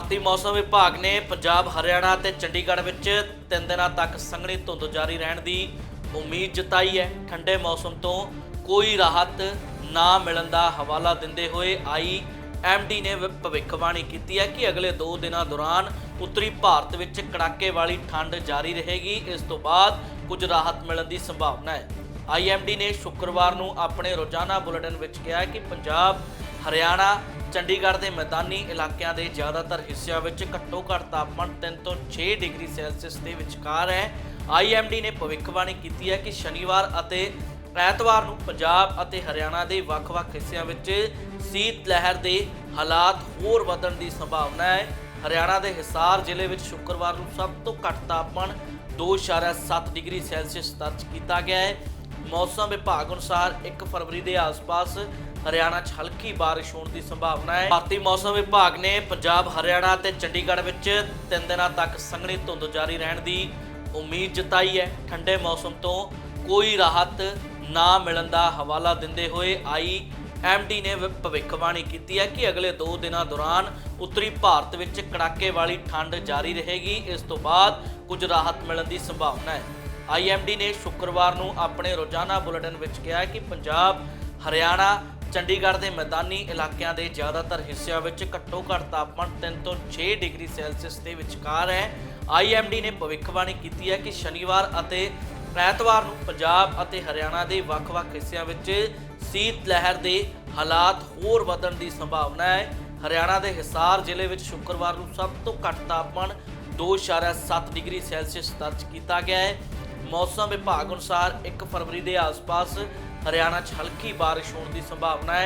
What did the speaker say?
ਭਾਰਤੀ ਮੌਸਮ ਵਿਭਾਗ ਨੇ ਪੰਜਾਬ, ਹਰਿਆਣਾ ਤੇ ਚੰਡੀਗੜ੍ਹ ਵਿੱਚ ਤਿੰਨ ਦਿਨਾਂ ਤੱਕ ਸੰਘਣੀ ਧੁੰਦ ਜਾਰੀ ਰਹਿਣ ਦੀ ਉਮੀਦ ਜਤਾਈ ਹੈ। ਠੰਡੇ ਮੌਸਮ ਤੋਂ ਕੋਈ ਰਾਹਤ ਨਾ ਮਿਲਣ ਦਾ ਹਵਾਲਾ ਦਿੰਦੇ ਹੋਏ ਆਈ ਐਮਡੀ ਨੇ ਵ- ਭਵਿੱਖਬਾਣੀ ਕੀਤੀ ਹੈ ਕਿ ਅਗਲੇ 2 ਦਿਨਾਂ ਦੌਰਾਨ ਉੱਤਰੀ ਭਾਰਤ ਵਿੱਚ ਕੜਾਕੇ ਵਾਲੀ ਠੰਡ ਜਾਰੀ ਰਹੇਗੀ। ਇਸ ਤੋਂ ਬਾਅਦ ਕੁਝ ਰਾਹਤ ਮਿਲਣ ਦੀ ਸੰਭਾਵਨਾ ਹੈ। ਆਈਐਮਡੀ ਨੇ ਸ਼ੁੱਕਰਵਾਰ ਨੂੰ ਆਪਣੇ ਰੋਜ਼ਾਨਾ ਬੁਲੇਟਿਨ ਵਿੱਚ ਕਿਹਾ ਕਿ ਪੰਜਾਬ ਹਰਿਆਣਾ, ਚੰਡੀਗੜ੍ਹ ਦੇ ਮੈਦਾਨੀ ਇਲਾਕਿਆਂ ਦੇ ਜ਼ਿਆਦਾਤਰ ਹਿੱਸਿਆਂ ਵਿੱਚ ਘੱਟੋ-ਘੱਟ ਤਾਪਮਾਨ 3 ਤੋਂ 6 ਡਿਗਰੀ ਸੈਲਸੀਅਸ ਦੇ ਵਿਚਕਾਰ ਹੈ। ਆਈਐਮਡੀ ਨੇ ਭਵਿੱਖਬਾਣੀ ਕੀਤੀ ਹੈ ਕਿ ਸ਼ਨੀਵਾਰ ਅਤੇ ਐਤਵਾਰ ਨੂੰ ਪੰਜਾਬ ਅਤੇ ਹਰਿਆਣਾ ਦੇ ਵੱਖ-ਵੱਖ ਹਿੱਸਿਆਂ ਵਿੱਚ ਸੀਤ ਲਹਿਰ ਦੇ ਹਾਲਾਤ ਹੋਰ ਵਧਣ ਦੀ ਸੰਭਾਵਨਾ ਹੈ। ਹਰਿਆਣਾ ਦੇ ਹਿਸਾਰ ਜ਼ਿਲ੍ਹੇ ਵਿੱਚ ਸ਼ੁੱਕਰਵਾਰ ਨੂੰ ਸਭ ਤੋਂ ਘੱਟ ਤਾਪਮਾਨ 2.7 ਡਿਗਰੀ ਸੈਲਸੀਅਸ ਦਰਜ ਕੀਤਾ ਗਿਆ ਹੈ। ਮੌਸਮ ਵਿਭਾਗ ਅਨੁਸਾਰ 1 ਫਰਵਰੀ ਦੇ ਆਸ-ਪਾਸ ਹਰਿਆਣਾ 'ਚ ਹਲਕੀ ਬਾਰਿਸ਼ ਹੋਣ ਦੀ ਸੰਭਾਵਨਾ ਹੈ। ਭਾਰਤੀ ਮੌਸਮ ਵਿਭਾਗ ਨੇ ਪੰਜਾਬ, ਹਰਿਆਣਾ ਤੇ ਚੰਡੀਗੜ੍ਹ ਵਿੱਚ ਤਿੰਨ ਦਿਨਾਂ ਤੱਕ ਸੰਘਣੀ ਧੁੰਦ ਜਾਰੀ ਰਹਿਣ ਦੀ ਉਮੀਦ ਜਤਾਈ ਹੈ। ਠੰਡੇ ਮੌਸਮ ਤੋਂ ਕੋਈ ਰਾਹਤ ਨਾ ਮਿਲਣ ਦਾ ਹਵਾਲਾ ਦਿੰਦੇ ਹੋਏ ਆਈ ਐਮਡੀ ਨੇ ਭਵਿੱਖਬਾਣੀ ਕੀਤੀ ਹੈ ਕਿ ਅਗਲੇ 2 ਦਿਨਾਂ ਦੌਰਾਨ ਉੱਤਰੀ ਭਾਰਤ ਵਿੱਚ ਕੜਾਕੇ ਵਾਲੀ ਠੰਡ ਜਾਰੀ ਰਹੇਗੀ। ਇਸ ਤੋਂ ਬਾਅਦ ਕੁਝ ਰਾਹਤ ਮਿਲਣ ਦੀ ਸੰਭਾਵਨਾ ਹੈ। ਆਈਐਮਡੀ ਨੇ ਸ਼ੁੱਕਰਵਾਰ ਨੂੰ ਆਪਣੇ ਰੋਜ਼ਾਨਾ ਬੁਲੇਟਿਨ ਵਿੱਚ ਕਿਹਾ ਕਿ ਪੰਜਾਬ, ਹਰਿਆਣਾ, ਚੰਡੀਗੜ੍ਹ ਦੇ ਮੈਦਾਨੀ ਇਲਾਕਿਆਂ ਦੇ ਜ਼ਿਆਦਾਤਰ ਹਿੱਸਿਆਂ ਵਿੱਚ ਘੱਟੋ-ਘੱਟ ਤਾਪਮਾਨ 3 ਤੋਂ 6 ਡਿਗਰੀ ਸੈਲਸੀਅਸ ਦੇ ਵਿਚਕਾਰ ਹੈ। ਆਈਐਮਡੀ ਨੇ ਭਵਿੱਖਬਾਣੀ ਕੀਤੀ ਹੈ ਕਿ ਸ਼ਨੀਵਾਰ ਅਤੇ ਐਤਵਾਰ ਨੂੰ ਪੰਜਾਬ ਅਤੇ ਹਰਿਆਣਾ ਦੇ ਵੱਖ-ਵੱਖ ਹਿੱਸਿਆਂ ਵਿੱਚ ਸੀਤ ਲਹਿਰ ਦੇ ਹਾਲਾਤ ਹੋਰ ਵਧਣ ਦੀ ਸੰਭਾਵਨਾ ਹੈ। ਹਰਿਆਣਾ ਦੇ ਹਿਸਾਰ ਜ਼ਿਲ੍ਹੇ ਵਿੱਚ ਸ਼ੁੱਕਰਵਾਰ ਨੂੰ ਸਭ ਤੋਂ ਘੱਟ ਤਾਪਮਾਨ 2.7 ਡਿਗਰੀ ਸੈਲਸੀਅਸ ਦਰਜ ਕੀਤਾ ਗਿਆ ਹੈ। ਮੌਸਮ ਵਿਭਾਗ ਅਨੁਸਾਰ 1 ਫਰਵਰੀ ਦੇ ਆਸ-ਪਾਸ ਹਰਿਆਣਾ 'ਚ ਹਲਕੀ ਬਾਰਿਸ਼ ਹੋਣ ਦੀ ਸੰਭਾਵਨਾ ਹੈ।